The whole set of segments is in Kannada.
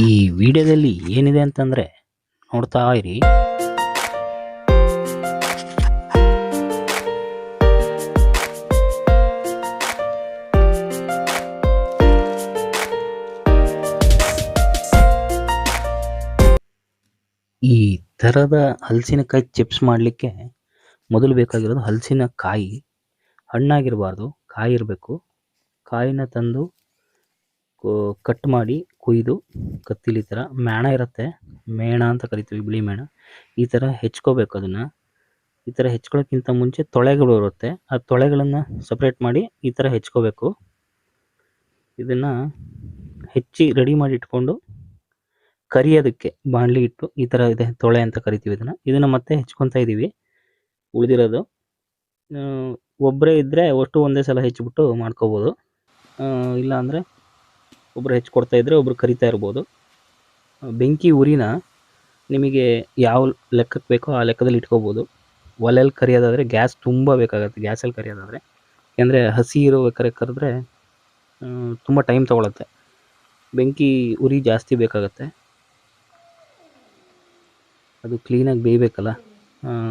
ಈ ವಿಡಿಯೋದಲ್ಲಿ ಏನಿದೆ ಅಂತಂದ್ರೆ ನೋಡ್ತಾ ಇರಿ. ಈ ಥರದ ಹಲಸಿನಕಾಯಿ ಚಿಪ್ಸ್ ಮಾಡಲಿಕ್ಕೆ ಮೊದಲು ಬೇಕಾಗಿರೋದು ಹಲಸಿನಕಾಯಿ. ಹಣ್ಣಾಗಿರಬಾರ್ದು, ಕಾಯಿ ಇರಬೇಕು. ಕಾಯಿನ ತಂದು ಕಟ್ ಮಾಡಿ ಕೊಯ್ದು ಕತ್ತಿಲಿ ಥರ ಮೇಣ ಇರುತ್ತೆ, ಮೇಣ ಅಂತ ಕರಿತೀವಿ, ಬಿಳಿ ಮೇಣ. ಈ ಥರ ಹೆಚ್ಕೋಬೇಕು ಅದನ್ನು. ಈ ಥರ ಹೆಚ್ಕೊಳ್ಳೋಕ್ಕಿಂತ ಮುಂಚೆ ತೊಳೆಗಳು ಇರುತ್ತೆ. ಆ ತೊಳೆಗಳನ್ನು ಸಪ್ರೇಟ್ ಮಾಡಿ ಈ ಥರ ಹೆಚ್ಕೋಬೇಕು. ಇದನ್ನು ಹೆಚ್ಚಿ ರೆಡಿ ಮಾಡಿ ಇಟ್ಕೊಂಡು ಕರಿಯೋದಕ್ಕೆ ಬಾಣಲಿ ಇಟ್ಟು ಈ ಥರ ಇದೆ, ತೊಳೆ ಅಂತ ಕರಿತೀವಿ ಇದನ್ನು. ಇದನ್ನು ಮತ್ತೆ ಹೆಚ್ಕೊತಾ ಇದ್ದೀವಿ ಉಳಿದಿರೋದು. ಒಬ್ಬರೇ ಇದ್ದರೆ ಒಟ್ಟು ಒಂದೇ ಸಲ ಹೆಚ್ಚಿಬಿಟ್ಟು ಮಾಡ್ಕೋಬೋದು. ಇಲ್ಲ ಅಂದರೆ ಹೆಚ್ಚು ಕೊಡ್ತಾ ಇದ್ದರೆ ಒಬ್ಬರು ಕರಿತಾ ಇರ್ಬೋದು. ಬೆಂಕಿ ಉರಿನ ನಿಮಗೆ ಯಾವ ಲೆಕ್ಕಕ್ಕೆ ಬೇಕೋ ಆ ಲೆಕ್ಕದಲ್ಲಿ ಇಟ್ಕೋಬೋದು. ಒಲೆಯಲ್ಲಿ ಕರಿಯೋದಾದರೆ ಗ್ಯಾಸ್ ತುಂಬ ಬೇಕಾಗುತ್ತೆ, ಗ್ಯಾಸಲ್ಲಿ ಕರಿಯೋದಾದರೆ. ಯಾಕೆಂದರೆ ಹಸಿ ಇರೋ ಬೇಕಾದ್ರೆ ಕರೆದ್ರೆ ತುಂಬ ಟೈಮ್ ತೊಗೊಳತ್ತೆ. ಬೆಂಕಿ ಉರಿ ಜಾಸ್ತಿ ಬೇಕಾಗತ್ತೆ. ಅದು ಕ್ಲೀನಾಗಿ ಬೇಯಬೇಕಲ್ಲ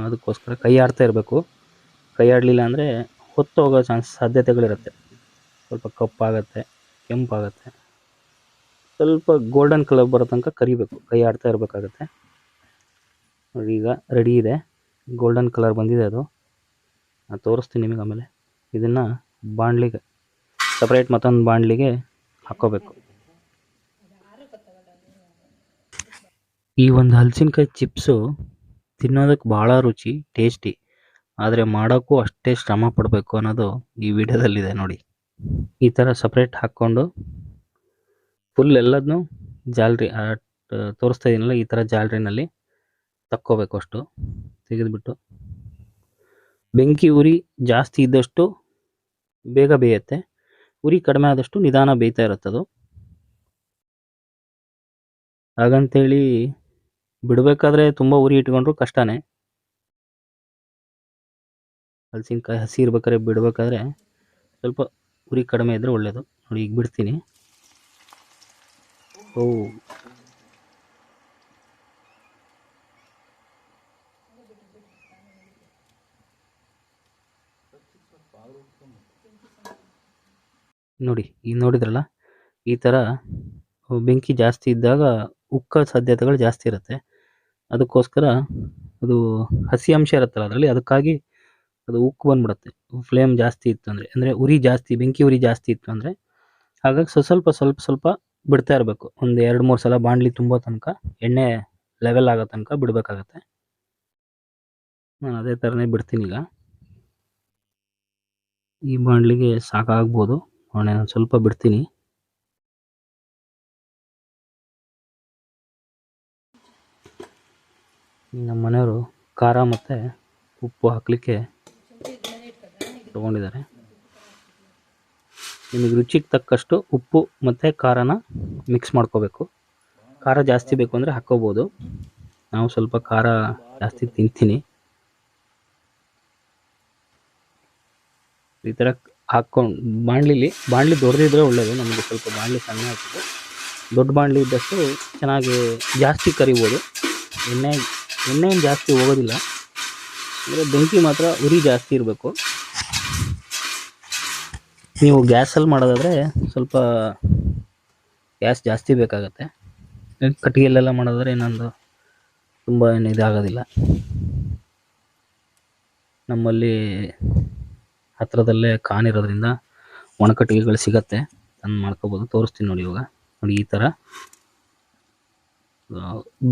ಅದಕ್ಕೋಸ್ಕರ ಕೈ ಆಡ್ತಾ ಇರಬೇಕು. ಕೈ ಆಡಲಿಲ್ಲ ಅಂದರೆ ಹೊತ್ತು ಹೋಗೋ ಚಾನ್ಸ್ ಸಾಧ್ಯತೆಗಳಿರುತ್ತೆ. ಸ್ವಲ್ಪ ಕಪ್ಪಾಗತ್ತೆ, ಕೆಂಪಾಗತ್ತೆ. ಸ್ವಲ್ಪ ಗೋಲ್ಡನ್ ಕಲರ್ ಬರೋ ತನಕ ಕರಿಬೇಕು. ಕೈ ಆಡ್ತಾ ಇರಬೇಕಾಗತ್ತೆ. ನೋಡಿ, ಈಗ ರೆಡಿ ಇದೆ. ಗೋಲ್ಡನ್ ಕಲರ್ ಬಂದಿದೆ ಅದು. ನಾನು ತೋರಿಸ್ತೀನಿ ನಿಮಗೆ ಆಮೇಲೆ. ಇದನ್ನು ಬಾಣಲಿಗೆ ಸಪ್ರೇಟ್ ಮತ್ತೊಂದು ಬಾಣಲಿಗೆ ಹಾಕ್ಕೋಬೇಕು ಈ ಒಂದು ಹಲಸಿನಕಾಯಿ ಚಿಪ್ಸು ತಿನ್ನೋದಕ್ಕೆ ಭಾಳ ರುಚಿ ಟೇಸ್ಟಿ ಆದರೆ ಮಾಡೋಕ್ಕೂ ಅಷ್ಟೇ ಶ್ರಮ ಪಡಬೇಕು ಅನ್ನೋದು ಈ ವಿಡಿಯೋದಲ್ಲಿದೆ ನೋಡಿ. ಈ ಥರ ಸಪ್ರೇಟ್ ಹಾಕ್ಕೊಂಡು ಫುಲ್ ಎಲ್ಲದನ್ನು ಜಾಲ್ರಿ ತೋರಿಸ್ತಾ ಇದೀನಲ್ಲ ಈ ಥರ ಜಾಲ್ರಿನಲ್ಲಿ ತಕ್ಕೋಬೇಕು ಅಷ್ಟು, ತೆಗೆದುಬಿಟ್ಟು. ಬೆಂಕಿ ಉರಿ ಜಾಸ್ತಿ ಇದ್ದಷ್ಟು ಬೇಗ ಬೇಯುತ್ತೆ, ಉರಿ ಕಡಿಮೆ ಆದಷ್ಟು ನಿಧಾನ ಬೇಯ್ತಾ ಇರುತ್ತೆ ಅದು. ಹಾಗಂತೇಳಿ ಬಿಡಬೇಕಾದ್ರೆ ತುಂಬ ಉರಿ ಇಟ್ಕೊಂಡ್ರು ಕಷ್ಟನೇ. ಹಲಸಿನಕಾಯಿ ಹಸಿ ಇರ್ಬೇಕಾದ್ರೆ ಬಿಡಬೇಕಾದ್ರೆ ಸ್ವಲ್ಪ ಉರಿ ಕಡಿಮೆ ಇದ್ದರೆ ಒಳ್ಳೆಯದು ನೋಡಿ ಈಗ ಬಿಡ್ತೀನಿ. ಓ. ನೋಡಿ, ಈಗ ನೋಡಿದ್ರಲ್ಲ, ಈ ಥರ ಬೆಂಕಿ ಜಾಸ್ತಿ ಇದ್ದಾಗ ಉಕ್ಕ ಸಾಧ್ಯತೆಗಳು ಜಾಸ್ತಿ ಇರುತ್ತೆ. ಅದಕ್ಕೋಸ್ಕರ ಅದು ಹಸಿ ಅಂಶ ಇರುತ್ತಲ್ಲ ಅದರಲ್ಲಿ, ಅದಕ್ಕಾಗಿ ಅದು ಉಕ್ಕು ಬಂದ್ಬಿಡುತ್ತೆ. ಫ್ಲೇಮ್ ಜಾಸ್ತಿ ಇತ್ತು ಅಂದರೆ ಅಂದರೆ ಉರಿ ಜಾಸ್ತಿ, ಬೆಂಕಿ ಉರಿ ಜಾಸ್ತಿ ಇತ್ತು ಅಂದರೆ, ಹಾಗಾಗಿ ಸ್ವಲ್ಪ ಸ್ವಲ್ಪ ಸ್ವಲ್ಪ ಸ್ವಲ್ಪ ಬಿಡ್ತಾ ಇರಬೇಕು. ಒಂದು ಎರಡು, ಮೂರು ಸಲ ಬಾಣಲಿ ತುಂಬೋ ತನಕ, ಎಣ್ಣೆ ಲೆವೆಲ್ ಆಗೋ ತನಕ ಬಿಡಬೇಕಾಗತ್ತೆ. ನಾನು ಅದೇ ಥರನೇ ಬಿಡ್ತೀನಿ ಈಗ. ಈ ಬಾಣಲಿಗೆ ಸಾಕಾಗ್ಬೋದು. ಅವನೇ ನಾನು ಸ್ವಲ್ಪ ಬಿಡ್ತೀನಿ. ನಮ್ಮ ಮನೆಯವರು ಖಾರ ಮತ್ತು ಉಪ್ಪು ಹಾಕಲಿಕ್ಕೆ ತೊಗೊಂಡಿದ್ದಾರೆ ನಿಮಗೆ ರುಚಿಗೆ ತಕ್ಕಷ್ಟು ಉಪ್ಪು ಮತ್ತು ಖಾರನ ಮಿಕ್ಸ್ ಮಾಡ್ಕೋಬೇಕು. ಖಾರ ಜಾಸ್ತಿ ಬೇಕು ಅಂದರೆ ಹಾಕ್ಕೋಬೋದು. ನಾವು ಸ್ವಲ್ಪ ಖಾರ ಜಾಸ್ತಿ ತಿಂತೀನಿ. ಈ ಥರ ಹಾಕ್ಕೊಂಡು ಬಾಣಲಿಲಿ, ಬಾಣಲಿ ದೊಡ್ಡದಿದ್ರೆ ಒಳ್ಳೆಯದು ನಮಗೆ ಸ್ವಲ್ಪ ಬಾಣಲಿ ಸಣ್ಣ ಆಗ್ತದೆ. ದೊಡ್ಡ ಬಾಣಲಿ ಇದ್ದಷ್ಟು ಚೆನ್ನಾಗಿ ಜಾಸ್ತಿ ಕರಿಬೋದು. ಎಣ್ಣೆ ಎಣ್ಣೆ ಜಾಸ್ತಿ ಹೋಗೋದಿಲ್ಲ. ಅಂದರೆ ಬೆಂಕಿ ಮಾತ್ರ ಉರಿ ಜಾಸ್ತಿ ಇರಬೇಕು. ನೀವು ಗ್ಯಾಸಲ್ಲಿ ಮಾಡೋದಾದರೆ ಸ್ವಲ್ಪ ಗ್ಯಾಸ್ ಜಾಸ್ತಿ ಬೇಕಾಗತ್ತೆ. ಕಟ್ಟಿಗೆಯಲ್ಲೆಲ್ಲ ಮಾಡೋದಾದ್ರೆ ಇನ್ನೊಂದು ತುಂಬ ಏನು ಇದಾಗೋದಿಲ್ಲ. ನಮ್ಮಲ್ಲಿ ಹತ್ತಿರದಲ್ಲೇ ಕಾನ್ ಇರೋದ್ರಿಂದ ಒಣಕಟ್ಟಿಗೆಗಳು ಸಿಗತ್ತೆ. ತಂದು ಮಾಡ್ಕೋಬೋದು. ತೋರಿಸ್ತೀನಿ ನೋಡಿ ಇವಾಗ. ನೋಡಿ ಈ ಥರ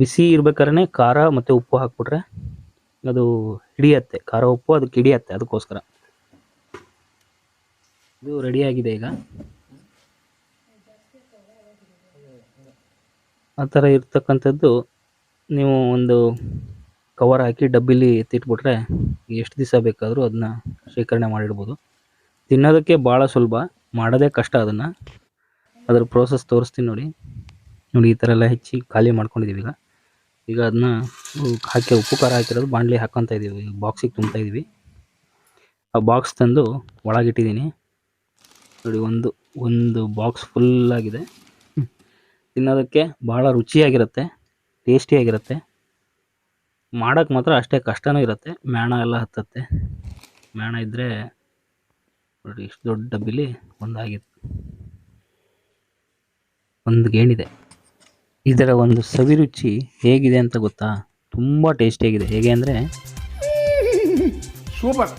ಬಿಸಿ ಇರ್ಬೇಕಾದ್ರೆ ಖಾರ ಮತ್ತು ಉಪ್ಪು ಹಾಕ್ಬಿಟ್ರೆ ಅದು ಹಿಡಿಯತ್ತೆ. ಖಾರ ಉಪ್ಪು ಅದಕ್ಕೆ ಹಿಡಿಯತ್ತೆ ಅದಕ್ಕೋಸ್ಕರ. ಇದು ರೆಡಿಯಾಗಿದೆ ಈಗ. ಆ ಥರ ಇರ್ತಕ್ಕಂಥದ್ದು ನೀವು ಒಂದು ಕವರ್ ಹಾಕಿ ಡಬ್ಬಿಲಿ ಎತ್ತಿಟ್ಬಿಟ್ರೆ ಎಷ್ಟು ದಿವಸ ಬೇಕಾದರೂ ಅದನ್ನ ಶೇಖರಣೆ ಮಾಡಿಡ್ಬೋದು. ತಿನ್ನೋದಕ್ಕೆ ಭಾಳ ಸುಲಭ, ಮಾಡೋದೇ ಕಷ್ಟ ಅದನ್ನು. ಅದರ ಪ್ರೋಸೆಸ್ ತೋರಿಸ್ತೀನಿ ನೋಡಿ. ನೋಡಿ, ಈ ಥರ ಎಲ್ಲ ಹೆಚ್ಚಿ ಖಾಲಿ ಮಾಡ್ಕೊಂಡಿದ್ದೀವಿ ಈಗ. ಈಗ ಅದನ್ನ ಹಾಕಿ ಉಪ್ಪು ಖಾರ ಹಾಕಿರೋದು ಬಾಣಲಿ ಹಾಕ್ಕೊತಾ ಇದ್ದೀವಿ ಬಾಕ್ಸಿಗೆ ತುಂಬ್ತಾ ಇದ್ದೀವಿ ಆ ಬಾಕ್ಸ್ ತಂದು ಒಳಗಿಟ್ಟಿದ್ದೀನಿ. ನೋಡಿ, ಒಂದು ಒಂದು ಬಾಕ್ಸ್ ಫುಲ್ ಆಗಿದೆ. ತಿನ್ನೋದಕ್ಕೆ ಭಾಳ ರುಚಿಯಾಗಿರುತ್ತೆ ಟೇಸ್ಟಿಯಾಗಿರುತ್ತೆ ಮಾಡೋಕ್ಕೆ ಮಾತ್ರ ಅಷ್ಟೇ ಕಷ್ಟವೂ ಇರುತ್ತೆ. ಮೇಣ ಎಲ್ಲ ಹತ್ತುತ್ತೆ. ಮೇಣ ಇದ್ದರೆ ನೋಡಿ, ಇಷ್ಟು ದೊಡ್ಡ ಡಬ್ಬಿಲಿ ಒಂದಾಗಿತ್ತು ಒಂದು ಗೇಣಿದೆ. ಇದರ ಒಂದು ಸವಿರುಚಿ ಹೇಗಿದೆ ಅಂತ ಗೊತ್ತಾ? ತುಂಬ ಟೇಸ್ಟಿಯಾಗಿದೆ ಹೇಗೆ ಅಂದರೆ ಸೂಪರ್.